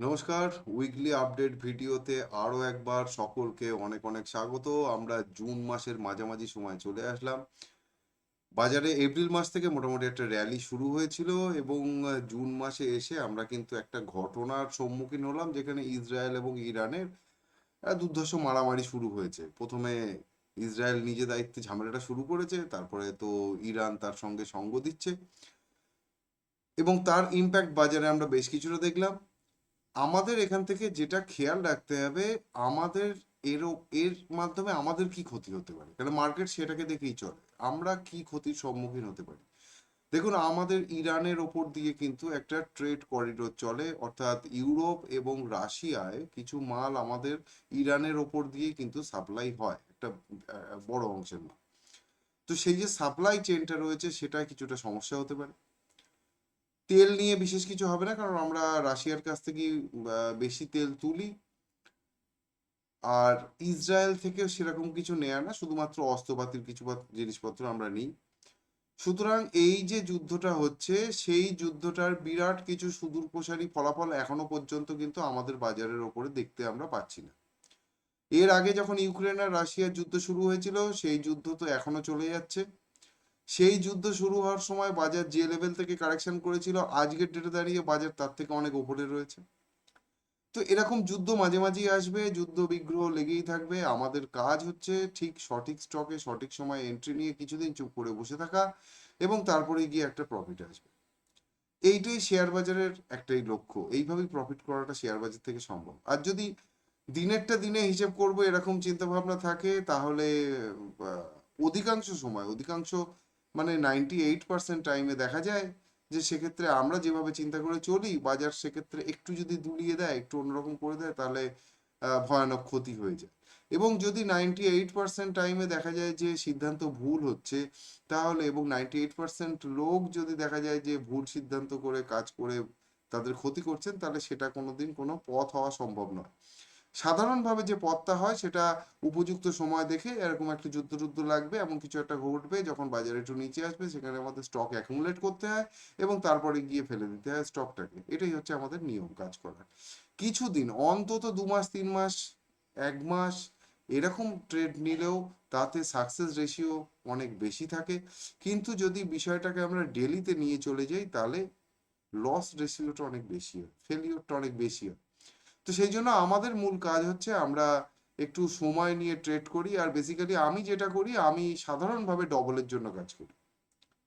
নমস্কার weekly update ভিডিওতে আরও একবার সকলকে অনেক অনেক স্বাগত। আমরা জুন মাসের মাঝামাঝি সময় চলে আসলাম। বাজারে এপ্রিল মাস থেকে মোটামুটি একটা র্যালি শুরু হয়েছিল এবং জুন মাসে এসে আমরা কিন্তু একটা ঘটনার সম্মুখীন হলাম, যেখানে ইসরায়েল এবং ইরানের দুর্ধর্ষ মারামারি শুরু হয়েছে। প্রথমে ইসরায়েল নিজে দায়িত্বে ঝামেলাটা শুরু করেছে, তারপরে তো ইরান তার সঙ্গে সঙ্গ দিচ্ছে এবং তার ইম্প্যাক্ট বাজারে আমরা বেশ কিছুটা দেখলাম। আমাদের এখান থেকে যেটা খেয়াল রাখতে হবে, আমাদের এর এর মাধ্যমে আমাদের কি ক্ষতি হতে পারে? কারণ মার্কেট সেটাকে দেখেই চলে। আমরা কি ক্ষতির সম্মুখীন হতে পারি? দেখুন, আমাদের ইরানের ওপর দিয়ে কিন্তু একটা ট্রেড করিডোর চলে, অর্থাৎ ইউরোপ এবং রাশিয়ায় কিছু মাল আমাদের ইরানের ওপর দিয়ে কিন্তু সাপ্লাই হয়, একটা বড় অংশের মাল। তো সেই যে সাপ্লাই চেনটা রয়েছে সেটা কিছুটা সমস্যা হতে পারে। তেল নিয়ে বিশেষ কিছু হবে না, কারণ আমরা রাশিয়ার কাছ থেকে বেশি তেল তুলি। আর ইসরায়েল থেকেও সেরকম কিছু নেয়া না, শুধুমাত্র অস্ত্রপাতির কিছু জিনিসপত্র আমরা নিই। সুতরাং এই যে যুদ্ধটা হচ্ছে, সেই যুদ্ধটার বিরাট কিছু সুদূর প্রসারী ফলাফল এখনও পর্যন্ত কিন্তু আমাদের বাজারের ওপরে দেখতে আমরা পাচ্ছি না। এর আগে যখন ইউক্রেন আর রাশিয়ার যুদ্ধ শুরু হয়েছিল, সেই যুদ্ধ তো এখনও চলে যাচ্ছে। সেই যুদ্ধ শুরু হওয়ার সময় বাজার যে লেভেল থেকে কারেকশন করেছিল, আজকের ডেটে দাঁড়িয়ে বাজার তার থেকে অনেক ওপরে রয়েছে। তো এরকম যুদ্ধ মাঝে মাঝেই আসবে, যুদ্ধ বিগ্রহ লেগেই থাকবে। আমাদের কাজ হচ্ছে ঠিক সঠিক স্টকে সঠিক সময় এন্ট্রি নিয়ে কিছুদিন চুপ করে বসে থাকা এবং তারপরে গিয়ে একটা প্রফিট আসবে। এইটাই শেয়ার বাজারের একটাই লক্ষ্য। এইভাবেই প্রফিট করাটা শেয়ার বাজার থেকে সম্ভব। আর যদি দিনেরটা দিনে হিসেব করব, এরকম চিন্তা ভাবনা থাকে, তাহলে অধিকাংশ সময়, অধিকাংশ মানে নাইনটি এইট পার্সেন্ট টাইমে দেখা যায় যে সেক্ষেত্রে আমরা যেভাবে চিন্তা করে চলি, বাজার সেক্ষেত্রে একটু যদি দুলিয়ে দেয়, একটু অন্যরকম করে দেয়, তাহলে ভয়ানক ক্ষতি হয়ে যায়। এবং যদি নাইনটি এইট পার্সেন্ট টাইমে দেখা যায় যে সিদ্ধান্ত ভুল হচ্ছে, তাহলে এবং নাইনটি এইট পার্সেন্ট লোক যদি দেখা যায় যে ভুল সিদ্ধান্ত করে কাজ করে তাদের ক্ষতি করছেন, তাহলে সেটা কোনোদিন কোনো পথ হওয়া সম্ভব নয়। সাধারণভাবে যে পথটা হয়, সেটা উপযুক্ত সময় দেখে এরকম একটা যুদ্ধ টুদ্ধ লাগবে এমন কিছু একটা ঘটবে যখন বাজারে একটু নিচে আসবে, সেখানে আমাদের স্টক অ্যাকুমুলেট করতে হয় এবং তারপরে গিয়ে ফেলে দিতে হয় স্টকটাকে এটাই হচ্ছে আমাদের নিয়ম কাজ করার। কিছুদিন, অন্তত দু মাস, তিন মাস, এক মাস, এরকম ট্রেড নিলেও তাতে সাকসেস রেশিও অনেক বেশি থাকে। কিন্তু যদি বিষয়টাকে আমরা ডেলিতে নিয়ে চলে যাই, তাহলে লস রেশিওটা অনেক বেশি হয় ফেলিওরটা অনেক বেশি হয়। তো সেই জন্য আমাদের মূল কাজ হচ্ছে আমরা একটু সময় নিয়ে ট্রেড করি আর বেসিক্যালি আমি যেটা করি, আমি সাধারণভাবে ডবলের জন্য কাজ করি।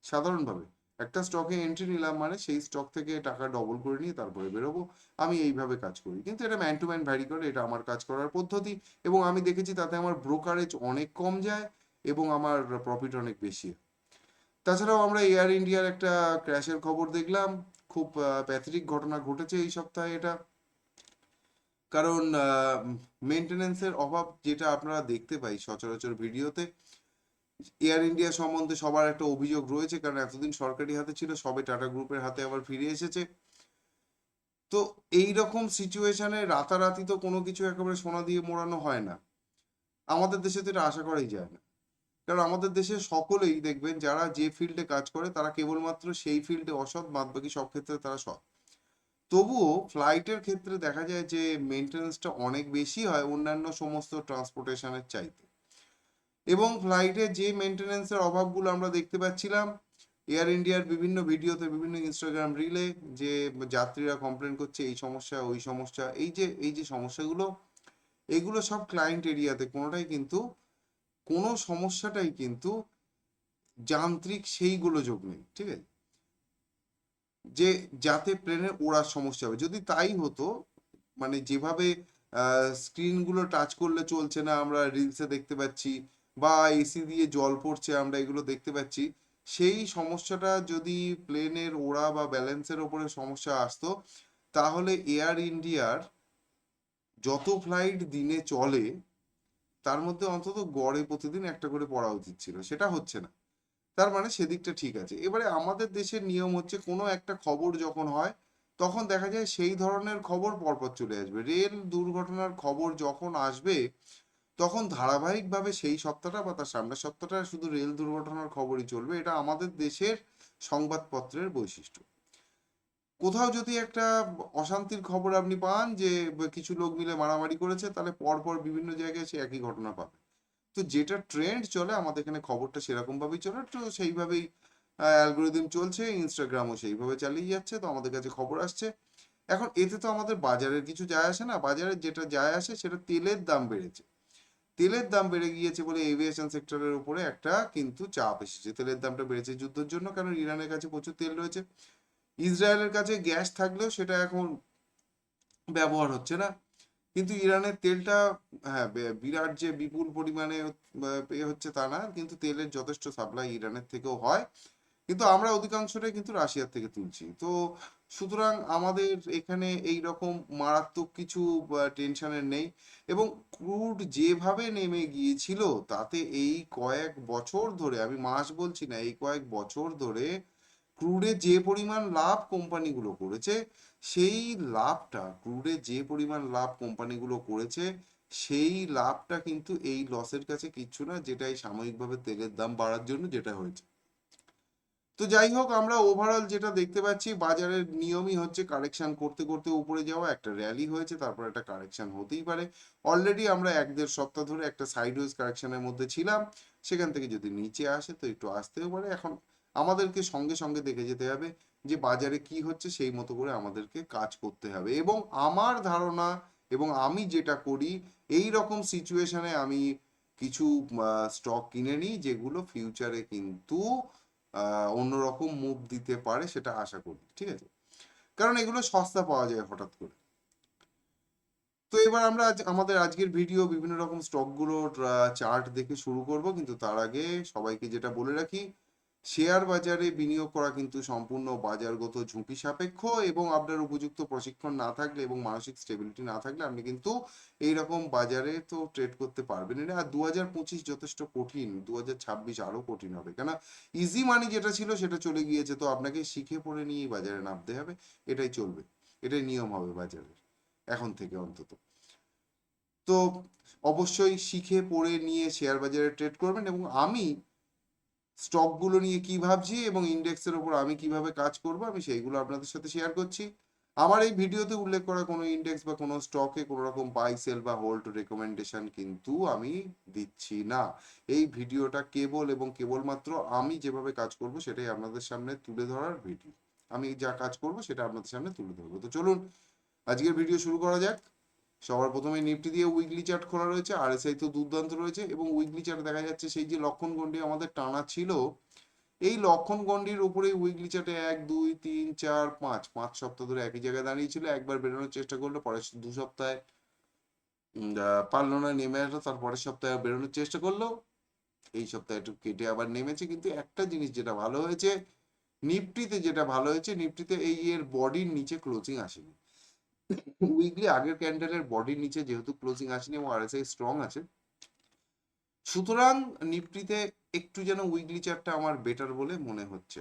সাধারণভাবে। একটা স্টকে এন্ট্রি নিলাম মানে সেই স্টক থেকে টাকা ডবল করে নিয়ে তারপরে বেরোবো। আমি এইভাবে কাজ করি। কিন্তু এটা ম্যান টু ম্যান ভ্যারি করে, এটা আমার কাজ করার পদ্ধতি এবং আমি দেখেছি তাতে আমার ব্রোকারেজ অনেক কম যায় এবং আমার প্রফিট অনেক বেশি তাছাড়াও আমরা এয়ার ইন্ডিয়ার একটা ক্র্যাশের খবর দেখলাম। খুব প্যাথেটিক ঘটনা ঘটেছে এই সপ্তাহে এটা। কারণ মেনটেনেন্সের অভাব যেটা আপনারা দেখতে পাই সচরাচর ভিডিওতে এয়ার ইন্ডিয়া সম্বন্ধে সবার একটা অভিযোগ রয়েছে, কারণ এতদিন সরকারি হাতে ছিল, সবে টাটা গ্রুপের হাতে আবার ফিরে এসেছে। তো এই রকম সিচুয়েশনে রাতারাতি তো কোনো কিছু একেবারে সোনা দিয়ে মোড়ানো হয় না। আমাদের দেশে তো এটা আশা করাই যায় না। কারণ আমাদের দেশে সকলেই দেখবেন, যারা যে ফিল্ডে কাজ করে, তারা কেবলমাত্র সেই ফিল্ডে অসৎ বাদ বাকি সব ক্ষেত্রে তারা সৎ। তবুও ফ্লাইটের ক্ষেত্রে দেখা যায় যে মেনটেন্যান্সটা অনেক বেশি হয় অন্যান্য সমস্ত ট্রান্সপোর্টেশনের চাইতে। এবং ফ্লাইটে যে মেনটেন্যান্সের অভাবগুলো আমরা দেখতে পাচ্ছিলাম এয়ার ইন্ডিয়ার বিভিন্ন ভিডিওতে বিভিন্ন ইনস্টাগ্রাম রিলে যে যাত্রীরা কমপ্লেন করছে, এই সমস্যা, ওই সমস্যা, এই যে এই যে সমস্যাগুলো, এগুলো সব ক্লায়েন্ট এরিয়াতে কোনোটাই কিন্তু, কোনো সমস্যাটাই কিন্তু যান্ত্রিক সেইগুলো যোগ নেই, ঠিক আছে? যে যাতে প্লেনের ওড়ার সমস্যা হবে। যদি তাই হতো মানে যেভাবে স্ক্রিনগুলো টাচ করলে চলছে না, আমরা রিলসে দেখতে পাচ্ছি বা এসি দিয়ে জল পড়ছে, আমরা এগুলো দেখতে পাচ্ছি, সেই সমস্যাটা যদি প্লেনের ওড়া বা ব্যালেন্সের ওপরে সমস্যা আসতো, তাহলে এয়ার ইন্ডিয়ার যত ফ্লাইট দিনে চলে, তার মধ্যে অন্তত গড়ে প্রতিদিন একটা করে পড়া উচিত ছিল। সেটা হচ্ছে না। তার মানে সেদিকটা ঠিক আছে। এবারে আমাদের দেশের নিয়ম হচ্ছে কোনো একটা খবর যখন হয়, তখন দেখা যায় সেই ধরনের খবর পরপর চলে আসবে। রেল দুর্ঘটনার খবর যখন আসবে, তখন ধারাবাহিকভাবে সেই সপ্তাহটা বা তার সামনের সপ্তাহটা শুধু রেল দুর্ঘটনার খবরই চলবে। এটা আমাদের দেশের সংবাদপত্রের বৈশিষ্ট্য। কোথাও যদি একটা অশান্তির খবর আপনি পান যে, কিছু লোক মিলে মারামারি করেছে, তাহলে পরপর বিভিন্ন জায়গায় সে একই ঘটনা পাবে। তো যেটা ট্রেন্ড চলে, আমাদের এখানে খবরটা সেরকম ভাবেই চলে, তো সেইভাবেই অ্যালগোরিদম চলছে ইনস্টাগ্রামও সেইভাবে চালিয়ে যাচ্ছে, তো আমাদের কাছে খবর আসছে। এখন এতে তো আমাদের বাজারের কিছু যায় আসে না বাজারের যেটা যায় আসে সেটা তেলের দাম বেড়েছে। তেলের দাম বেড়ে গিয়েছে বলে এভিয়েশন সেক্টরের উপরে একটা কিন্তু চাপ এসেছে। তেলের দামটা বেড়েছে যুদ্ধের জন্য, কারণ ইরানের কাছে প্রচুর তেল রয়েছে। ইসরায়েলের কাছে গ্যাস থাকলেও সেটা এখন ব্যবহার হচ্ছে না। কিন্তু ইরানের তেলটা হ্যাঁ বিরাট যে বিপুল পরিমাণে এ হচ্ছে তা না, কিন্তু তেলের যথেষ্ট সাপ্লাই ইরানের থেকেও হয়। কিন্তু আমরা অধিকাংশটাই কিন্তু রাশিয়ার থেকে তুলছি। তো সুতরাং আমাদের এখানে এই রকম মারাত্মক কিছু টেনশনের নেই। এবং ক্রুড যেভাবে নেমে গিয়েছিল, তাতে এই কয়েক বছর ধরে, আমি মাস বলছি না, এই কয়েক বছর ধরে ক্রুডে যে পরিমাণ লাভ কোম্পানিগুলো করেছে, সেই লাভটা ক্রুডে যে পরিমাণ লাভ কোম্পানিগুলো করেছে, সেই লাভটা কিন্তু এই লসের কাছে কিচ্ছু না যেটা এই সাময়িকভাবে তেলের দাম বাড়ার জন্য যেটা হয়েছে। তো যাই হোক, আমরা ওভারঅল যেটা দেখতে পাচ্ছি, বাজারের নিয়মই হচ্ছে কারেকশন করতে করতে উপরে যাওয়া, একটা র্যালি হয়েছে, তারপর একটা কারেকশন হতেই পারে। অলরেডি আমরা এক দেড় সপ্তাহ ধরে একটা সাইডওয়েজ কারেকশনের মধ্যে ছিলাম, সেখান থেকে যদি নিচে আসে তো একটু আসতেও পারে। এখন আমাদেরকে সঙ্গে সঙ্গে দেখে যেতে হবে যে বাজারে কি হচ্ছে সেই মতো করে আমাদেরকে কাজ করতে হবে। এবং আমার ধারণা এবং আমি যেটা করি, এই রকম সিচুয়েশনে আমি কিছু স্টক কিনে নিই যেগুলো ফিউচারে কিন্তু অন্যরকম মুভ দিতে পারে সেটা আশা করি, ঠিক আছে? কারণ এগুলো সস্তা পাওয়া যায় হঠাৎ করে। তো এবার আমরা আজ, আমাদের আজকের ভিডিও বিভিন্ন রকম স্টকগুলোর চার্ট দেখে শুরু করব, কিন্তু তার আগে সবাইকে যেটা বলে রাখি শেয়ার বাজারে বিনিয়োগ করা কিন্তু সম্পূর্ণ বাজারগত ঝুঁকি সাপেক্ষ এবং আপনার উপযুক্ত প্রশিক্ষণ না থাকলে এবং মানসিক স্টেবিলিটি না থাকলে আপনি কিন্তু এইরকম বাজারে তো ট্রেড করতে পারবেন না। আর দু হাজার পঁচিশ যথেষ্ট কঠিন দু হাজার ছাব্বিশ আরও কঠিন হবে। কেন ইজি মানি যেটা ছিল সেটা চলে গিয়েছে, তো আপনাকে শিখে পড়ে নিয়ে বাজারে নামতে হবে। এটাই চলবে। এটাই নিয়ম হবে বাজারের, এখন থেকে অন্তত। তো অবশ্যই শিখে পড়ে নিয়ে শেয়ার বাজারে ট্রেড করবেন এবং আমি স্টকগুলো নিয়ে কি ভাবছি এবং ইন্ডেক্সের উপর আমি কীভাবে কাজ করব, আমি সেইগুলো আপনাদের সাথে শেয়ার করছি। আমার এই ভিডিওতে উল্লেখ করা কোনো ইন্ডেক্স বা কোনো স্টকে কোনো রকম বাই সেল বা হোল্ড রেকমেন্ডেশন কিন্তু আমি দিচ্ছি না। এই ভিডিওটা কেবল এবং কেবলমাত্র আমি যেভাবে কাজ করব সেটাই আপনাদের সামনে তুলে ধরার ভিডিও আমি যা কাজ করব সেটা আপনাদের সামনে তুলে ধরবো। তো চলুন, আজকের ভিডিও শুরু করা যাক। সবার প্রথমে নিফটি দিয়ে উইকলি চার্ট খোলা রয়েছে আরএসআই তো দুর্দান্ত রয়েছে এবং উইকলি চার্ট দেখা যাচ্ছে সেই যে লক্ষণ গন্ডি আমাদের টানা ছিল, এই লক্ষণ গন্ডির উপরে উইকলি চার্টে এক, দুই, তিন, চার, পাঁচ পাঁচ সপ্তাহ ধরে একই জায়গায় দাঁড়িয়ে ছিল, একবার বেরোনোর চেষ্টা করল, পরের দু সপ্তাহে পারল না নেমে আসলো, তার পরের সপ্তাহে বেরোনোর চেষ্টা করল, এই সপ্তাহে একটু কেটে আবার নেমেছে, কিন্তু একটা জিনিস যেটা ভালো হয়েছে নিফটিতে যেটা ভালো হয়েছে নিফটিতে এই এর বডির নিচে ক্লোজিং আসেনি। উইকলি আগের ক্যান্ডেলের বডির নিচে যেহেতু ক্লোজিং আসেনি এবং আরএসআই স্ট্রং আছে, সুতরাং নিফটিতে একটু যেন উইকলি চার্টটা আমার বেটার বলে মনে হচ্ছে।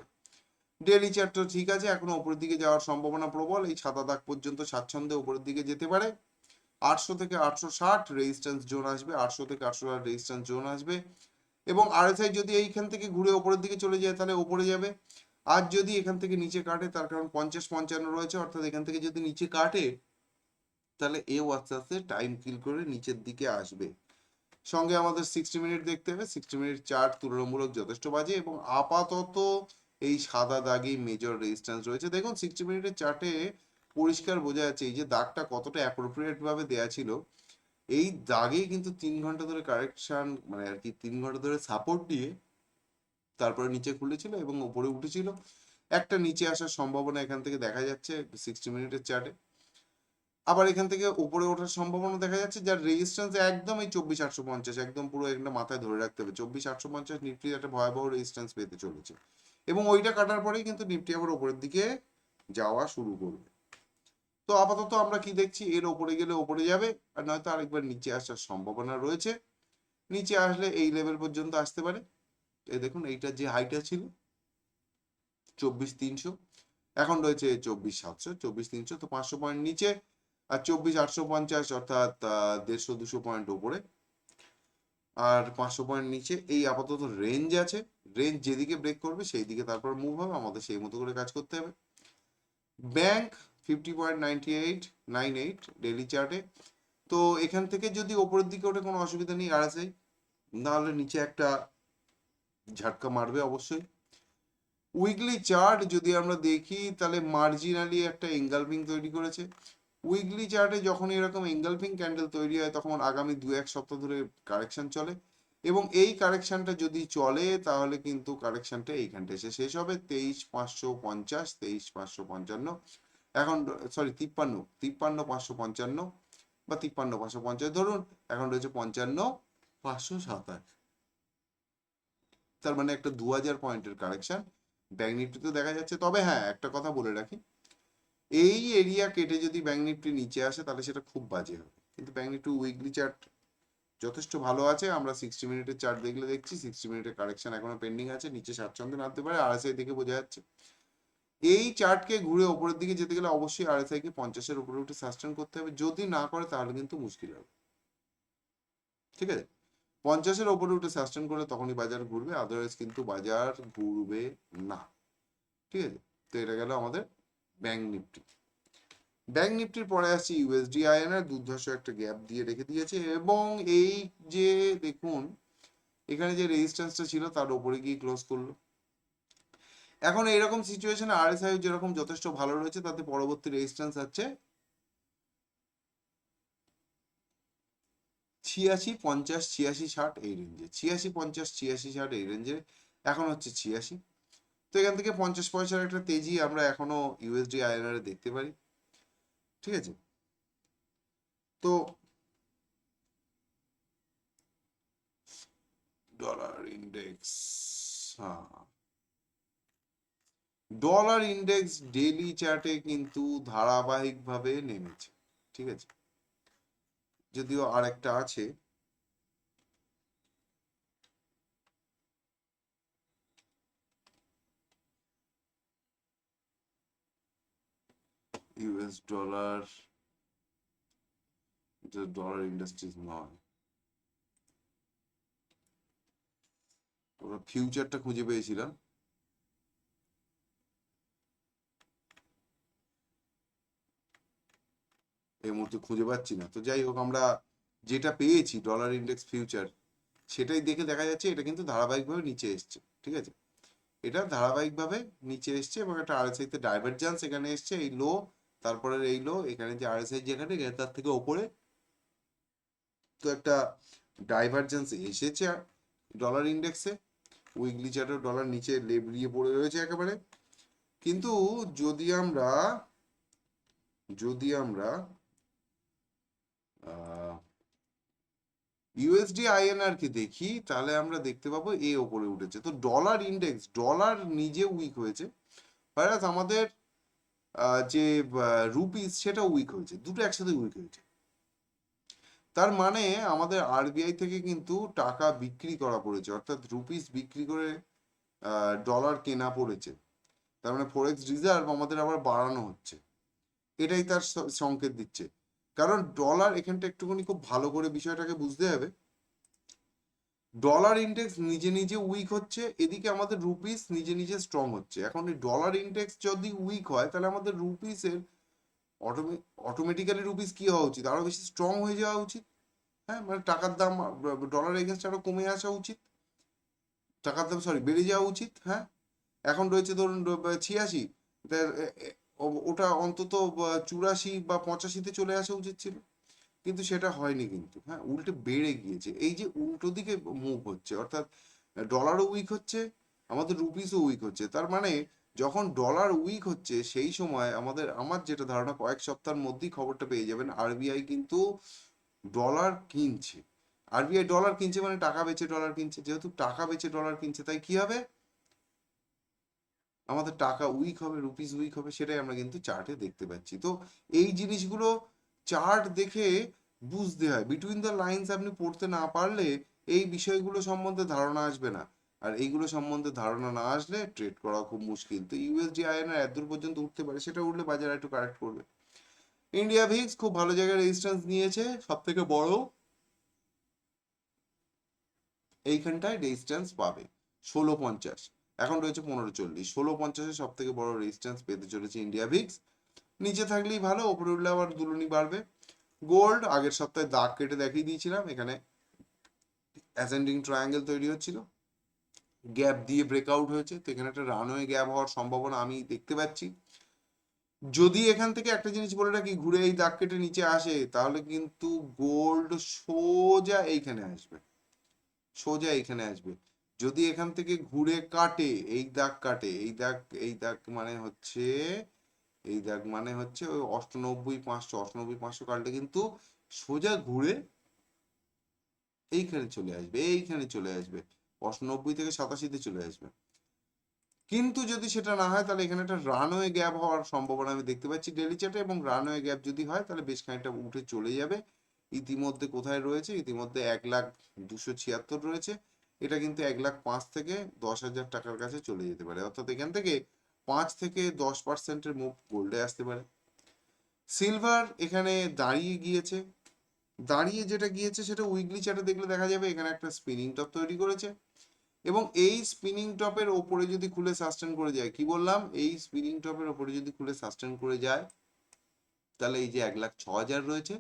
ডেলি চার্ট তো ঠিক আছে, এখনও উপরের দিকে যাওয়ার সম্ভাবনা প্রবল, এই সাদা দাগ পর্যন্ত স্বাচ্ছন্দ্যে উপরের দিকে যেতে পারে। আটশো থেকে আটশো ষাট রেজিস্ট্যান্স জোন আসবে, আটশো থেকে আটশো ষাট রেজিস্ট্যান্স জোন আসবে। এবং আরএসআই যদি এইখান থেকে ঘুরে উপরের দিকে চলে যায়, তাহলে উপরে যাবে। আর যদি এখান থেকে নিচে কাটে, তার কারণ পঞ্চাশ পঞ্চান্ন রয়েছে, অর্থাৎ এখান থেকে যদি নিচে কাটে, তাহলে এও আস্তে আস্তে টাইম কিল করে নিচের দিকে আসবে। সঙ্গে আমাদের সিক্সটি মিনিট দেখতে হবে। সিক্সটি মিনিট চার্ট তুলনামূলক যথেষ্ট বাজে এবং আপাতত এই সাদা দাগেই মেজর রেজিস্ট্যান্স রয়েছে। দেখুন সিক্সটি মিনিটের চার্টে পরিষ্কার বোঝা যাচ্ছে, এই যে দাগটা কতটা অ্যাপ্রোপ্রিয়েট ভাবে ছিল। এই দাগেই কিন্তু তিন ঘণ্টা ধরে কারেকশন মানে আর কি তিন ঘণ্টা ধরে সাপোর্ট দিয়ে তারপরে নিচে খুলেছিল এবং উপরে উঠেছিল। একটা নিচে আসার সম্ভাবনা এখান থেকে দেখা যাচ্ছে সিক্সটি মিনিটের চার্টে আবার এখান থেকে উপরে ওঠার সম্ভাবনা দেখা যাচ্ছে, যার রেজিস্ট্যান্স একদম এই চব্বিশ আটশো পঞ্চাশ, একদম পুরো একটা মাথায় ধরে রাখতে হবে। চব্বিশ আটশো পঞ্চাশ নিফটি একটা ভয়াবহ রেজিস্ট্যান্স পেতে চলেছে। এবং ওইটা কাটার পরেই কিন্তু নিফটি আবার উপরের দিকে যাওয়া শুরু করবে। তো আপাতত আমরা কি দেখছি? এর ওপরে গেলে ওপরে যাবে আর নয়তো আরেকবার নিচে আসার সম্ভাবনা রয়েছে। নিচে আসলে এই লেভেল পর্যন্ত আসতে পারে। এই দেখুন, এইটার যে হাইটা ছিল, চব্বিশ তিনশো, এখন রয়েছে চব্বিশ সাতশো, চব্বিশ তিনশো, তো পাঁচশো পয়েন্ট নিচে আর চব্বিশ আটশো পঞ্চাশ, অর্থাৎ দেড়শো, দুশো পয়েন্ট ওপরে আর পাঁচশো পয়েন্ট নিচে এই আপাতত রেঞ্জ আছে। রেঞ্জ যেদিকে ব্রেক করবে সেই দিকে তারপর মুভ হবে। আমাদের সেই মতো করে কাজ করতে হবে। Bank fifty point ninety eight nine eight daily চার্টে তো এখান থেকে যদি ওপরের দিকে ওঠে, কোনো অসুবিধা নেই আরএসআই নাহলে নিচে একটা ঝাটকা মারবে অবশ্যই। উইকলি চার্ট যদি আমরা দেখি, তাহলে মার্জিনালি একটা এঙ্গালফিং তৈরি করেছে। উইকলি চার্টে যখন এরকম এঙ্গালফিং ক্যান্ডেল তৈরি হয়, তখন আগামী দু এক সপ্তাহ ধরে কারেকশন চলে। এবং এই কারেকশনটা যদি চলে, তাহলে কিন্তু কারেকশনটা এইখানটা এসে শেষ হবে। তেইশ পাঁচশো পঞ্চাশ, তেইশ পাঁচশো পঞ্চান্ন। এখন সরি তিপ্পান্ন তিপ্পান্ন পাঁচশো পঞ্চান্ন বা তিপ্পান্ন পাঁচশো পঞ্চাশ। ধরুন, এখন রয়েছে পঞ্চান্ন পাঁচশো সাতাশ। তার মানে একটা দু হাজার পয়েন্টের কারেকশন ব্যাঙ্ক নিফটিতে দেখা যাচ্ছে। তবে হ্যাঁ একটা কথা বলে রাখি। এই এরিয়া কেটে যদি ব্যাঙ্ক নিফটি নিচে আসে, তাহলে সেটা খুব বাজে হবে। কিন্তু ব্যাঙ্ক নিফটি উইকলি চার্ট যথেষ্ট ভালো আছে। আমরা সিক্সটি মিনিটের চার্ট দেখলে দেখছি সিক্সটি মিনিটের কারেকশন এখনও পেন্ডিং আছে। নিচে স্বাচ্ছন্দ্যে নামতে পারে আরএসআই দেখে বোঝা যাচ্ছে। এই চার্টকে ঘুরে ওপরের দিকে যেতে গেলে অবশ্যই আরএসআই কে পঞ্চাশের উপরে উঠে সাস্টেন করতে হবে। যদি না করে, তাহলে কিন্তু মুশকিল হবে। ঠিক আছে? পঞ্চাশের ওপরে উঠে সাস্টেন করে তখনই বাজার ঘুরবে আদারওয়াইজ কিন্তু বাজার ঘুরবে না। ঠিক আছে? তো এটা গেল আমাদের ব্যাংক নিফটি ব্যাংক নিফটির পরে আসছে ইউএসডি আইএনআর দুর্ধর্ষ একটা গ্যাপ দিয়ে রেখে দিয়েছে এবং এই যে দেখুন, এখানে যে রেজিস্ট্যান্সটা ছিল তার উপরে গিয়ে ক্লোজ করল। এখন এইরকম সিচুয়েশনে আরএসআই যেরকম যথেষ্ট ভালো রয়েছে, তাতে পরবর্তী রেজিস্ট্যান্স আছে ছিয়াশি, পঞ্চাশ, ছিয়াশি, ষাট এই রেঞ্জে ছিয়াশি, পঞ্চাশ, ছিয়াশি, ষাট এই রেঞ্জে এখন হচ্ছে ছিয়াশি। তো এখান থেকে পঞ্চাশ পয়সার একটা তেজি আমরা এখনও ইউএসডি আইএনআর দেখতে পারি। ঠিক আছে? তো ডলার ইন্ডেক্স হ্যাঁ। ডলার ইন্ডেক্স ডেলি চার্টে কিন্তু ধারাবাহিকভাবে নেমেছে। ঠিক আছে? যদিও আরেকটা আছে। ইউএস ডলার এটা ডলার ইন্ডাস্ট্রিজ নয়। ওরা ফিউচারটা খুঁজে পেয়েছিলাম। মুহূর্তে খুঁজে পাচ্ছি না। তো যাই হোক, আমরা যেটা পেয়েছি ডলার ইন্ডেক্স ফিউচার সেটাই দেখে দেখা যাচ্ছে এটা কিন্তু ধারাবাহিকভাবে নিচে এসছে, ঠিক আছে? এটা ধারাবাহিকভাবে নিচে এসছে এবং একটা আরএসআই তে ডাইভারজেন্স এখানে এসছে, এই লো তারপরে এই লো এখানে যে আরএসআই যেখানে তার থেকে ওপরে। তো একটা ডাইভারজেন্স এসেছে ডলার ইন্ডেক্সে উইকলি চার্টে ডলার নিচে লেবড়িয়ে পড়ে রয়েছে একেবারে। কিন্তু যদি আমরা যদি আমরা ইউএসডি আইএনআর কে দেখি, তাহলে আমরা দেখতে পাবো এ ওপরে উঠেছে। তো ডলার ইন্ডেক্স ডলার নিজে উইক হয়েছে প্লাস আমাদের যে রুপিস সেটা উইক হয়েছে, দুটো একসাথে উইক হয়েছে। তার মানে আমাদের আরবিআই থেকে কিন্তু টাকা বিক্রি করা পড়েছে, অর্থাৎ রুপিস বিক্রি করে ডলার কেনা পড়েছে। তার মানে ফরেক্স রিজার্ভ আমাদের আবার বাড়ানো হচ্ছে। এটাই তার সংকেত দিচ্ছে। কারণ ডলার এখানটা একটুখানি খুব ভালো করে বিষয়টাকে বুঝতে হবে। ডলার ইন্ডেক্স নিজে নিজে উইক হচ্ছে, এদিকে আমাদের রুপিস নিজে নিজে স্ট্রং হচ্ছে। এখন এই ডলার ইন্ডেক্স যদি উইক হয়, তাহলে আমাদের রুপিসের অটোমেটিক্যালি রুপিস কি হওয়া উচিত? আরও বেশি স্ট্রং হয়ে যাওয়া উচিত? হ্যাঁ মানে টাকার দাম ডলার এগেনস্ট আরও কমে আসা উচিত। টাকার দাম সরি বেড়ে যাওয়া উচিত হ্যাঁ? এখন রয়েছে ধরুন, ছিয়াশি ওটা অন্তত চুরাশি বা পঁচাশিতে চলে আসা উচিত ছিল কিন্তু সেটা হয়নি কিন্তু হ্যাঁ উল্টে বেড়ে গিয়েছে। এই যে উল্টো দিকে মুভ হচ্ছে, অর্থাৎ ডলারও উইক হচ্ছে, আমাদের রুপিসও উইক হচ্ছে। তার মানে যখন ডলার উইক হচ্ছে, সেই সময় আমাদের, আমার যেটা ধারণা, কয়েক সপ্তাহের মধ্যেই খবরটা পেয়ে যাবেন আরবিআই কিন্তু ডলার কিনছে। আরবিআই ডলার কিনছে মানে টাকা বেচে ডলার কিনছে। যেহেতু টাকা বেচে ডলার কিনছে, তাই কি হবে? আমাদের টাকা উইক হবে রুপিস উইক হবে, সেটাই আমরা কিন্তু চার্টে দেখতে পাচ্ছি। তো এই জিনিসগুলো চার্ট দেখে বুঝতে হয়। বিটুইন দ্য লাইন্স আপনি পড়তে না পারলে এই বিষয়গুলো সম্বন্ধে ধারণা আসবে না। আর এইগুলো সম্বন্ধে ধারণা না আসলে ট্রেড করা খুব মুশকিল। তো ইউএসডি আইএনআর এত দূর পর্যন্ত উঠতে পারে, সেটা উঠলে বাজার একটু কারেক্ট করবে। ইন্ডিয়া ভিক্স খুব ভালো জায়গায় রেজিস্ট্যান্স নিয়েছে সব থেকে বড়। এইখানটায় রেজিস্ট্যান্স পাবে, ষোলো পঞ্চাশ। এখন রয়েছে পনেরো চল্লিশ। ষোলো পঞ্চাশে সব থেকে বড় রেজিস্ট্যান্স পেতে চলেছে ইন্ডিয়া ভিক্স নিচে থাকলেই ভালো, ওপরে উঠলে আবার দুলুনি বাড়বে। গোল্ড আগের সপ্তাহে দাগ কেটে দেখিয়ে দিয়েছিলাম, এখানে অ্যাসেন্ডিং ট্রায়াঙ্গেল তৈরি হচ্ছিল। গ্যাপ দিয়ে ব্রেকআউট হয়েছে, তো এখানে একটা রানওয়ে গ্যাপ হওয়ার সম্ভাবনা আমি দেখতে পাচ্ছি। যদি এখান থেকে একটা জিনিস বলে রাখি, ঘুরে এই দাগ কেটে নিচে আসে, তাহলে কিন্তু গোল্ড সোজা এইখানে আসবে। সোজা এইখানে আসবে। যদি এখান থেকে ঘুরে কাটে, এই দাগ কাটে, এই দাগ এই দাগ মানে হচ্ছে, এই দাগ মানে হচ্ছে ওই অষ্টানব্বই, পাঁচশো অষ্টানব্বই, পাঁচশো কাটলে কিন্তু সোজা ঘুরে এইখানে চলে আসবে, এইখানে চলে আসবে, অষ্টানব্বই থেকে সাতাশিতে চলে আসবে। কিন্তু যদি সেটা না হয়, তাহলে এখানে একটা রানওয়ে গ্যাপ হওয়ার সম্ভাবনা আমি দেখতে পাচ্ছি ডেলি চার্টে এবং রানওয়ে গ্যাপ যদি হয়, তাহলে বেশ খানিকটা উঠে চলে যাবে। ইতিমধ্যে কোথায় রয়েছে? ইতিমধ্যে এক লাখ দুশো ছিয়াত্তর রয়েছে। এটা কিন্তু এক লাখ পাঁচ থেকে দশ হাজার টাকার কাছে চলে যেতে পারে। অর্থাৎ এখান থেকে পাঁচ থেকে দশ পার্সেন্টের মুভ গোল্ডে আসতে পারে। সিলভার এখানে দাঁড়িয়ে গিয়েছে। দাঁড়িয়ে যেটা গিয়েছে সেটা উইকলি চার্টে দেখলে দেখা যাবে এখানে একটা স্পিনিং টপ তৈরি করেছে। এবং এই স্পিনিং টপের ওপরে যদি খুলে সাস্টেন করে যায়, কি বললাম? এই স্পিনিং টপের ওপরে যদি খুলে সাস্টেন করে যায়, তাহলে এই যে এক লাখ ছ হাজার রয়েছে,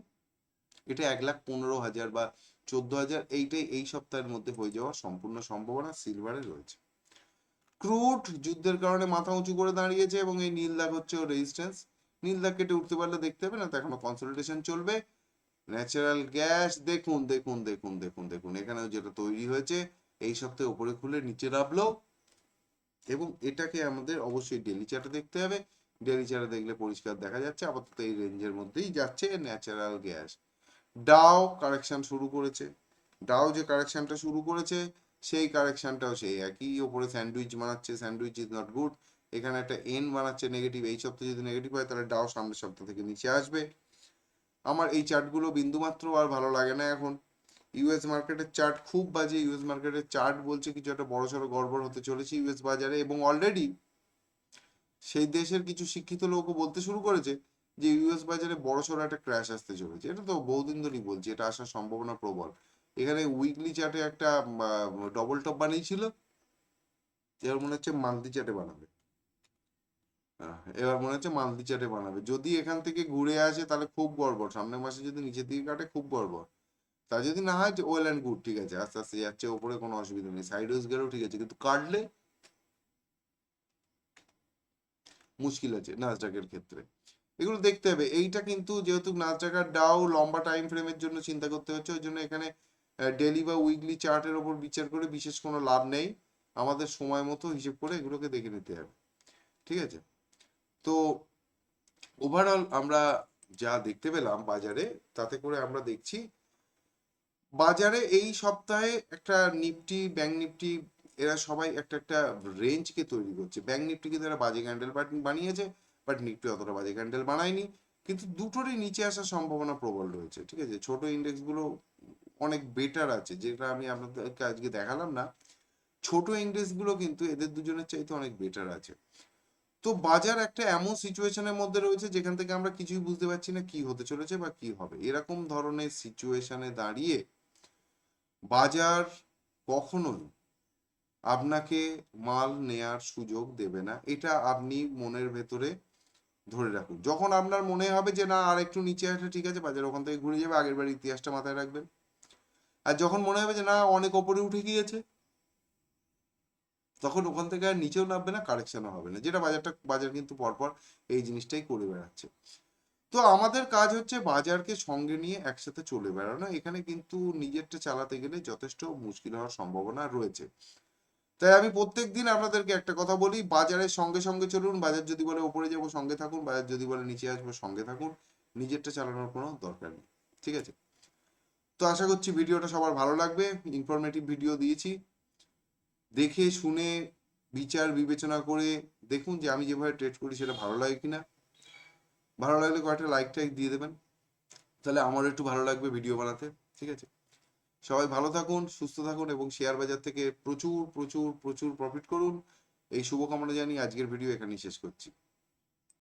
এটা এক লাখ পনেরো হাজার বা চোদ্দ হাজার এইটাই এই সপ্তাহের মধ্যে হয়ে যাওয়ার সম্পূর্ণ সম্ভাবনা সিলভারে রয়েছে। ক্রুড যুদ্ধের কারণে মাথা উঁচু করে দাঁড়িয়েছে এবং এই নীল দাগ হচ্ছে রেজিস্ট্যান্স নীল দাগ কেটে উঠতে পারলে দেখতে হবে, না তো এখনও কনসলটেশন চলবে। ন্যাচারাল গ্যাস দেখুন দেখুন দেখুন দেখুন দেখুন, এখানেও যেটা তৈরি হয়েছে, এই সপ্তাহে উপরে খুলে নিচে নামলো। এবং এটাকে আমাদের অবশ্যই ডেলি চার্টে দেখতে হবে। ডেলি চার্টে দেখলে পরিষ্কার দেখা যাচ্ছে, আপাতত এই রেঞ্জের মধ্যেই যাচ্ছে ন্যাচারাল গ্যাস ডাও কারেকশন শুরু করেছে। ডাও যে কারেকশনটা শুরু করেছে, সেই কারেকশনটাও সেই একই। ওপরে স্যান্ডউইচ বানাচ্ছে স্যান্ডউইচ ইজ নট গুড এখানে একটা এন বানাচ্ছে নেগেটিভ এই সপ্তাহে যদি নেগেটিভ হয়, তাহলে ডাও সামনের সপ্তাহ থেকে নিচে আসবে। আমার এই চার্টগুলো বিন্দুমাত্র আর ভালো লাগে না এখন। ইউএস মার্কেটের চার্ট খুব বাজে। ইউএস মার্কেটের চার্ট বলছে কিছু একটা বড় সড়ো গড়বড় হতে চলেছে ইউএস বাজারে। এবং অলরেডি সেই দেশের কিছু শিক্ষিত লোকও বলতে শুরু করেছে যে ইউএস বাজারে বড় সড়ো একটা ক্র্যাশ আসতে চলেছে। এটা তো বহুদিন ধরেই বলছি, এটা আসার সম্ভাবনা প্রবল। এখানে উইকলি চার্টে একটা ডবল টপ বানিয়েছিল। এবার মনে হচ্ছে মান্থলি চার্টে বানাবে। এবার মনে হচ্ছে মান্থলি চার্টে বানাবে। যদি এখান থেকে ঘুরে আসে, তাহলে খুব গড়বড়। সামনের মাসে যদি নিচের দিকে কাটে, খুব গড়বড়। তা যদি না হয় ওয়েল অ্যান্ড গুড ঠিক আছে, আস্তে আস্তে যাচ্ছে, ওপরে কোনো অসুবিধা নেই। সাইড ওয়েজ গেলেও ঠিক আছে, কিন্তু কাটলে মুশকিল আছে নাজডাকের ক্ষেত্রে। এগুলো দেখতে হবে। এইটা কিন্তু যেহেতু নাজডাকার ডাও লম্বা টাইম ফ্রেমের জন্য চিন্তা করতে হচ্ছে। ওই জন্য এখানে ডেলি বা উইকলি চার্টের ওপর বিচার করে বিশেষ কোনো লাভ নেই। আমাদের সময় মতো হিসেব করে এগুলোকে দেখে নিতে হবে। ঠিক আছে? তো ওভারঅল আমরা যা দেখতে পেলাম বাজারে, তাতে করে আমরা দেখছি, বাজারে এই সপ্তাহে একটা নিফটি, ব্যাংক নিফটি, এরা সবাই একটা একটা রেঞ্জকে তৈরি করছে। ব্যাংক নিফটি কিন্তু এরা বাজে ক্যান্ডেল বানিয়েছে। বাট নিফটি অতটা বাজে ক্যান্ডেল বানায়নি। কিন্তু দুটোরই নিচে আসার সম্ভাবনা প্রবল রয়েছে, ঠিক আছে? ছোট ইন্ডেক্সগুলো অনেক বেটার আছে, যেটা আমি আপনাদেরকে আজকে দেখালাম না। ছোট ইন্ডেক্সগুলো কিন্তু এদের দুজনের চাইতে অনেক বেটার আছে। তো বাজার একটা এমন সিচুয়েশনের মধ্যে রয়েছে, যেখান থেকে আমরা কিছুই বুঝতে পারছি না কি হতে চলেছে বা কি হবে। এরকম ধরনের সিচুয়েশনে দাঁড়িয়ে বাজার কখনোই আপনাকে মাল নেয়ার সুযোগ দেবে না। এটা আপনি মনের ভেতরে ধরে রাখুন। যখন আপনার মনে হবে যে, না, আর একটু নিচে আসলে ঠিক আছে, বাজার ওখান থেকে ঘুরে যাবে, আগের বার ইতিহাসটা মাথায় রাখবেন। আর যখন মনে হবে যে, না, অনেক ওপরে উঠে গিয়েছে, তখন ওখান থেকে আর নিচেও নামবে না, কারেকশনও হবে না, যেটা বাজারটা, বাজার কিন্তু পরপর এই জিনিসটাই করে বেড়াচ্ছে। তো আমাদের কাজ হচ্ছে বাজারকে সঙ্গে নিয়ে একসাথে চলে বেড়ানো। এখানে কিন্তু নিজেরটা চালাতে গেলে যথেষ্ট মুশকিল হওয়ার সম্ভাবনা রয়েছে। তাই আমি প্রত্যেক দিন আপনাদেরকে একটা কথা বলি, বাজারের সঙ্গে সঙ্গে চলুন, বাজার যদি বলে ওপরে যাব সঙ্গে থাকুন, বাজার যদি বলে নিচে আসব সঙ্গে থাকুন, নিজেরটা চালানোর কোনো দরকার নেই, ঠিক আছে? তো আশা করছি ভিডিওটা সবার ভালো লাগবে ইনফরমেটিভ ভিডিও দিয়েছি। দেখে, শুনে, বিচার, বিবেচনা করে দেখুন যে আমি যেভাবে ট্রেড করি সেটা ভালো লাগে কিনা। ভালো লাগলে কয়েকটা লাইক টাইক দিয়ে দেবেন, তাহলে আমারও একটু ভালো লাগবে ভিডিও বানাতে, ঠিক আছে? সবাই ভালো থাকুন, সুস্থ থাকুন এবং শেয়ার বাজার থেকে প্রচুর প্রচুর প্রচুর প্রফিট করুন। এই শুভকামনা জানিয়ে আজকের ভিডিও এখানেই শেষ করছি।